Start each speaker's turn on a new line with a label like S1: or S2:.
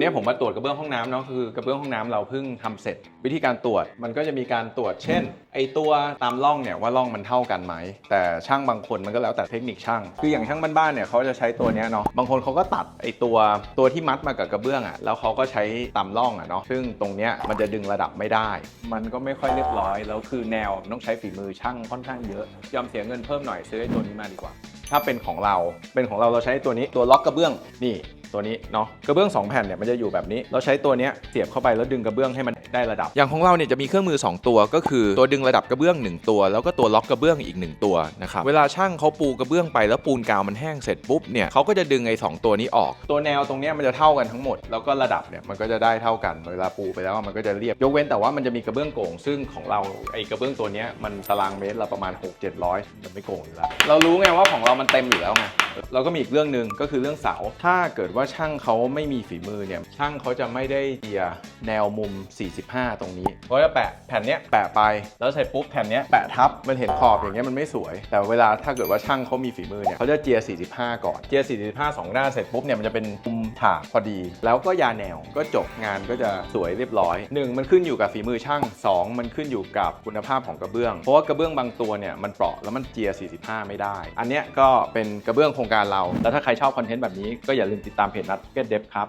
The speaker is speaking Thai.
S1: วันนี้ผมมาตรวจกระเบื้องห้องน้ำเนาะคือกระเบื้องห้องน้ำเราเพิ่งทำเสร็จ วิธีการตรวจมันก็จะมีการตรวจเช่น ไอตัวตามร่องเนี่ยว่าร่องมันเท่ากันไหมแต่ช่างบางคนมันก็แล้วแต่เทคนิคช่าง คืออย่างช่างบ้านๆเนี่ยเขาจะใช้ตัวเนี้ยเนาะบางคนเขาก็ตัดไอตัวตัวที่มัดมากับกระเบื้องอะ่ะแล้วเขาก็ใช้ตามร่องอะ่ะเนาะซึ่งตรงเนี้ยมันจะดึงระดับไม่ได้ มันก็ไม่ค่อยเรียบร้อยแล้วคือแนวต้องใช้ฝีมือช่างค่อนข้างเยอะยอมเสียเงินเพิ่มหน่อยซื้อไอ้ตัวนี้มาดีกว่า ถ้าเป็นของเราเป็นของเราเราใช้ตัวนี้ตัวล็อกกระเบื้องนี่ ตัวนี้เนาะกระเบื้อง2แผ่นเนี่ยมันจะอยู่แบบนี้ เราใช้ตัวเนี้ยเสียบเข้าไปแล้วดึงกระเบื้องให้มันได้ระดับ
S2: อย่างของเราเนี่ยจะมีเครื่องมือ 2 ตัวก็คือตัวดึงระดับกระเบื้อง 1 ตัว แล้วก็ตัวล็อกกระเบื้องอีก 1 ตัวนะครับเวลาช่างเขาปูกระเบื้องไปแล้วปูนกาวมันแห้งเสร็จปุ๊บเนี่ยเขาก็จะดึงไอ้สองตัวนี้ออก
S1: ตัวแนวตรงเนี้ยมันจะเท่ากันทั้งหมดแล้วก็ระดับเนี่ยมันก็จะได้เท่ากันเวลาปูไปแล้วมันก็จะเรียบยกเว้นแต่ว่ามันจะมีกระเบื้องโก่งซึ่งของเราไอ้กระเบื้องตัวเนี้ยมันตารางเมตรละประมาณ 6 7 0 0มันไม่โก่งอยู่แล้วเรารู้ไงว่าของเรามันเต็มอยู่แล้วไงเราก็มีอีกเรื่องหนึ่งก็คือเรื่องเสาถ้าเกิดว่าว่าช่างเขาไม่มีฝีมือเนี่ยช่างเขาจะไม่ได้เจียแนวมุม 45 ตรงนี้เขาจะแปะแผ่นเนี้ยแปะไปแล้วเสร็จปุ๊บแผ่นเนี้ยแปะทับมันเห็นขอบอย่างเงี้ยมันไม่สวย แต่เวลาถ้าเกิดว่าช่างเขามีฝีมือเนี่ยเขาจะเจีย 45 ก่อนเจีย 45สองหน้าเสร็จปุ๊บเนี่ยมันจะเป็นมุมถากพอดี แล้วก็ยาแนวก็จบงานก็จะสวยเรียบร้อย 1 มันขึ้นอยู่กับฝีมือช่าง 2 มันขึ้นอยู่กับคุณภาพของกระเบื้อง เพราะว่ากระเบื้องบางตัวเนี่ยมันเปราะแล้วมันเจีย 45 ไม่ได้ อันเนี้ยก็เป็นกระเบื้องโครงการเรา แล้วถ้าใครชอบคอนเทนต์แบบนี้ก็อย่าลืมติดตามเพจนัดเก็ตเดฟครับ